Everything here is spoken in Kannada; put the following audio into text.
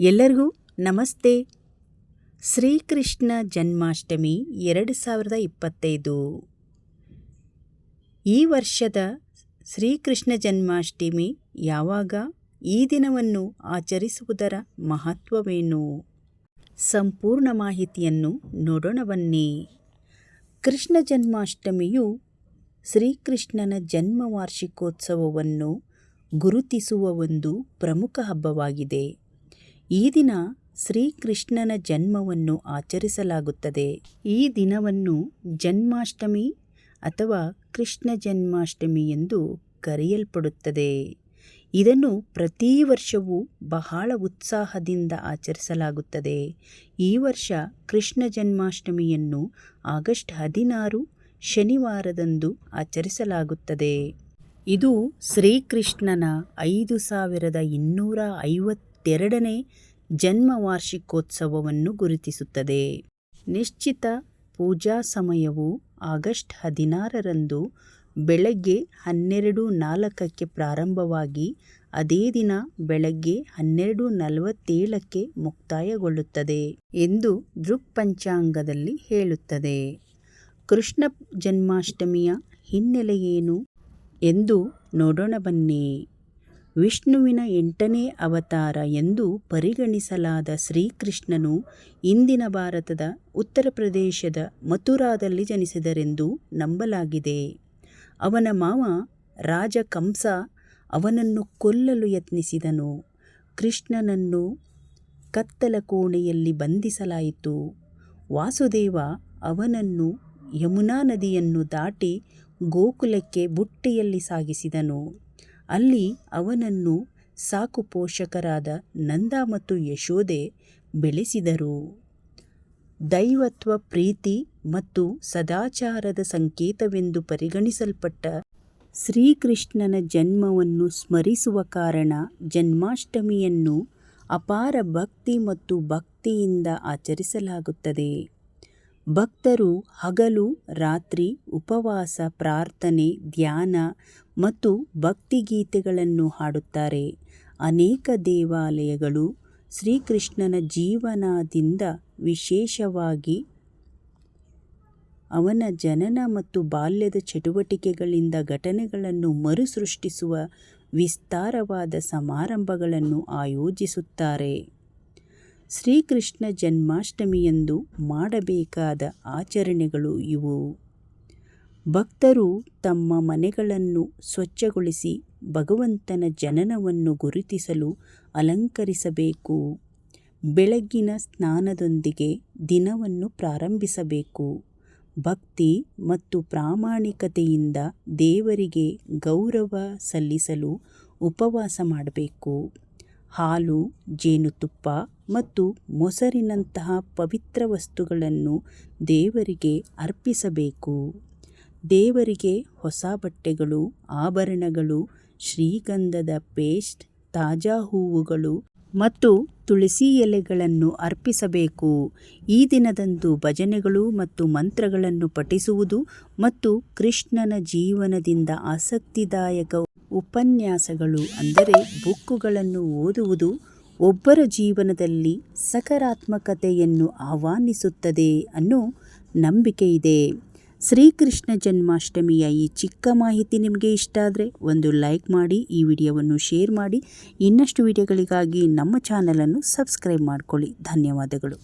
ಎಲ್ಲರಿಗೂ ನಮಸ್ತೆ. ಶ್ರೀಕೃಷ್ಣ ಜನ್ಮಾಷ್ಟಮಿ ಎರಡು ಸಾವಿರದ ಇಪ್ಪತ್ತೈದು. ಈ ವರ್ಷದ ಶ್ರೀಕೃಷ್ಣ ಜನ್ಮಾಷ್ಟಮಿ ಯಾವಾಗ? ಈ ದಿನವನ್ನು ಆಚರಿಸುವುದರ ಮಹತ್ವವೇನು? ಸಂಪೂರ್ಣ ಮಾಹಿತಿಯನ್ನು ನೋಡೋಣ ಬನ್ನಿ. ಕೃಷ್ಣ ಜನ್ಮಾಷ್ಟಮಿಯು ಶ್ರೀಕೃಷ್ಣನ ಜನ್ಮ ವಾರ್ಷಿಕೋತ್ಸವವನ್ನು ಗುರುತಿಸುವ ಒಂದು ಪ್ರಮುಖ ಹಬ್ಬವಾಗಿದೆ. ಈ ದಿನ ಶ್ರೀಕೃಷ್ಣನ ಜನ್ಮವನ್ನು ಆಚರಿಸಲಾಗುತ್ತದೆ. ಈ ದಿನವನ್ನು ಜನ್ಮಾಷ್ಟಮಿ ಅಥವಾ ಕೃಷ್ಣ ಜನ್ಮಾಷ್ಟಮಿ ಎಂದು ಕರೆಯಲ್ಪಡುತ್ತದೆ. ಇದನ್ನು ಪ್ರತಿ ವರ್ಷವೂ ಬಹಳ ಉತ್ಸಾಹದಿಂದ ಆಚರಿಸಲಾಗುತ್ತದೆ. ಈ ವರ್ಷ ಕೃಷ್ಣ ಜನ್ಮಾಷ್ಟಮಿಯನ್ನು ಆಗಸ್ಟ್ ಹದಿನಾರು ಶನಿವಾರದಂದು ಆಚರಿಸಲಾಗುತ್ತದೆ. ಇದು ಶ್ರೀಕೃಷ್ಣನ ಐದು ಸಾವಿರದ ಇನ್ನೂರ ಐವತ್ತೆರಡನೇ ಜನ್ಮ ವಾರ್ಷಿಕೋತ್ಸವವನ್ನು ಗುರುತಿಸುತ್ತದೆ. ನಿಶ್ಚಿತ ಪೂಜಾ ಸಮಯವು ಆಗಸ್ಟ್ ಹದಿನಾರರಂದು ಬೆಳಗ್ಗೆ ಹನ್ನೆರಡು ನಾಲ್ಕಕ್ಕೆ ಪ್ರಾರಂಭವಾಗಿ ಅದೇ ದಿನ ಬೆಳಗ್ಗೆ ಹನ್ನೆರಡು ನಲವತ್ತೇಳಕ್ಕೆ ಮುಕ್ತಾಯಗೊಳ್ಳುತ್ತದೆ ಎಂದು ದೃಕ್ ಪಂಚಾಂಗದಲ್ಲಿ ಹೇಳುತ್ತದೆ. ಕೃಷ್ಣ ಜನ್ಮಾಷ್ಟಮಿಯ ಹಿನ್ನೆಲೆಯೇನು ಎಂದು ನೋಡೋಣ ಬನ್ನಿ. ವಿಷ್ಣುವಿನ ಎಂಟನೇ ಅವತಾರ ಎಂದು ಪರಿಗಣಿಸಲಾದ ಶ್ರೀಕೃಷ್ಣನು ಇಂದಿನ ಭಾರತದ ಉತ್ತರ ಪ್ರದೇಶದ ಮಥುರಾದಲ್ಲಿ ಜನಿಸಿದರೆಂದು ನಂಬಲಾಗಿದೆ. ಅವನ ಮಾವ ರಾಜ ಕಂಸ ಅವನನ್ನು ಕೊಲ್ಲಲು ಯತ್ನಿಸಿದನು. ಕೃಷ್ಣನನ್ನು ಕತ್ತಲ ಕೋಣೆಯಲ್ಲಿ ಬಂಧಿಸಲಾಯಿತು. ವಾಸುದೇವ ಅವನನ್ನು ಯಮುನಾ ನದಿಯನ್ನು ದಾಟಿ ಗೋಕುಲಕ್ಕೆ ಬುಟ್ಟಿಯಲ್ಲಿ ಸಾಗಿಸಿದನು. ಅಲ್ಲಿ ಅವನನ್ನು ಸಾಕು ಪೋಷಕರಾದ ನಂದ ಮತ್ತು ಯಶೋದೆ ಬೆಳೆಸಿದರು. ದೈವತ್ವ, ಪ್ರೀತಿ ಮತ್ತು ಸದಾಚಾರದ ಸಂಕೇತವೆಂದು ಪರಿಗಣಿಸಲ್ಪಟ್ಟ ಶ್ರೀಕೃಷ್ಣನ ಜನ್ಮವನ್ನು ಸ್ಮರಿಸುವ ಕಾರಣ ಜನ್ಮಾಷ್ಟಮಿಯನ್ನು ಅಪಾರ ಭಕ್ತಿ ಮತ್ತು ಭಕ್ತಿಯಿಂದ ಆಚರಿಸಲಾಗುತ್ತದೆ. ಭಕ್ತರು ಹಗಲು, ರಾತ್ರಿ, ಉಪವಾಸ, ಪ್ರಾರ್ಥನೆ, ಧ್ಯಾನ ಮತ್ತು ಭಕ್ತಿಗೀತೆಗಳನ್ನು ಹಾಡುತ್ತಾರೆ. ಅನೇಕ ದೇವಾಲಯಗಳು ಶ್ರೀಕೃಷ್ಣನ ಜೀವನದಿಂದ ವಿಶೇಷವಾಗಿ ಅವನ ಜನನ ಮತ್ತು ಬಾಲ್ಯದ ಚಟುವಟಿಕೆಗಳಿಂದ ಘಟನೆಗಳನ್ನು ಮರುಸೃಷ್ಟಿಸುವ ವಿಸ್ತಾರವಾದ ಸಮಾರಂಭಗಳನ್ನು ಆಯೋಜಿಸುತ್ತಾರೆ. ಶ್ರೀಕೃಷ್ಣ ಜನ್ಮಾಷ್ಟಮಿಯಂದು ಮಾಡಬೇಕಾದ ಆಚರಣೆಗಳು ಇವು. ಭಕ್ತರು ತಮ್ಮ ಮನೆಗಳನ್ನು ಸ್ವಚ್ಛಗೊಳಿಸಿ ಭಗವಂತನ ಜನನವನ್ನು ಗುರುತಿಸಲು ಅಲಂಕರಿಸಬೇಕು. ಬೆಳಗ್ಗಿನ ಸ್ನಾನದೊಂದಿಗೆ ದಿನವನ್ನು ಪ್ರಾರಂಭಿಸಬೇಕು. ಭಕ್ತಿ ಮತ್ತು ಪ್ರಾಮಾಣಿಕತೆಯಿಂದ ದೇವರಿಗೆ ಗೌರವ ಸಲ್ಲಿಸಲು ಉಪವಾಸ ಮಾಡಬೇಕು. ಹಾಲು, ಜೇನುತುಪ್ಪ ಮತ್ತು ಮೊಸರಿನಂತಹ ಪವಿತ್ರ ವಸ್ತುಗಳನ್ನು ದೇವರಿಗೆ ಅರ್ಪಿಸಬೇಕು. ದೇವರಿಗೆ ಹೊಸ ಬಟ್ಟೆಗಳು, ಆಭರಣಗಳು, ಶ್ರೀಗಂಧದ ಪೇಸ್ಟ್, ತಾಜಾ ಹೂವುಗಳು ಮತ್ತು ತುಳಸಿ ಎಲೆಗಳನ್ನು ಅರ್ಪಿಸಬೇಕು. ಈ ದಿನದಂದು ಭಜನೆಗಳು ಮತ್ತು ಮಂತ್ರಗಳನ್ನು ಪಠಿಸುವುದು ಮತ್ತು ಕೃಷ್ಣನ ಜೀವನದಿಂದ ಆಸಕ್ತಿದಾಯಕ ಉಪನ್ಯಾಸಗಳು ಅಂದರೆ ಬುಕ್ಕುಗಳನ್ನು ಓದುವುದು ಒಬ್ಬರ ಜೀವನದಲ್ಲಿ ಸಕಾರಾತ್ಮಕತೆಯನ್ನು ಆಹ್ವಾನಿಸುತ್ತದೆ ಅನ್ನೋ ನಂಬಿಕೆ ಇದೆ ಶ್ರೀಕೃಷ್ಣ ಜನ್ಮಾಷ್ಟಮಿಯ ಈ ಚಿಕ್ಕ ಮಾಹಿತಿ ನಿಮಗೆ ಇಷ್ಟ ಆದರೆ ಒಂದು ಲೈಕ್ ಮಾಡಿ, ಈ ವಿಡಿಯೋವನ್ನು ಶೇರ್ ಮಾಡಿ, ಇನ್ನಷ್ಟು ವಿಡಿಯೋಗಳಿಗಾಗಿ ನಮ್ಮ ಚಾನಲನ್ನು ಸಬ್ಸ್ಕ್ರೈಬ್ ಮಾಡಿಕೊಳ್ಳಿ. ಧನ್ಯವಾದಗಳು.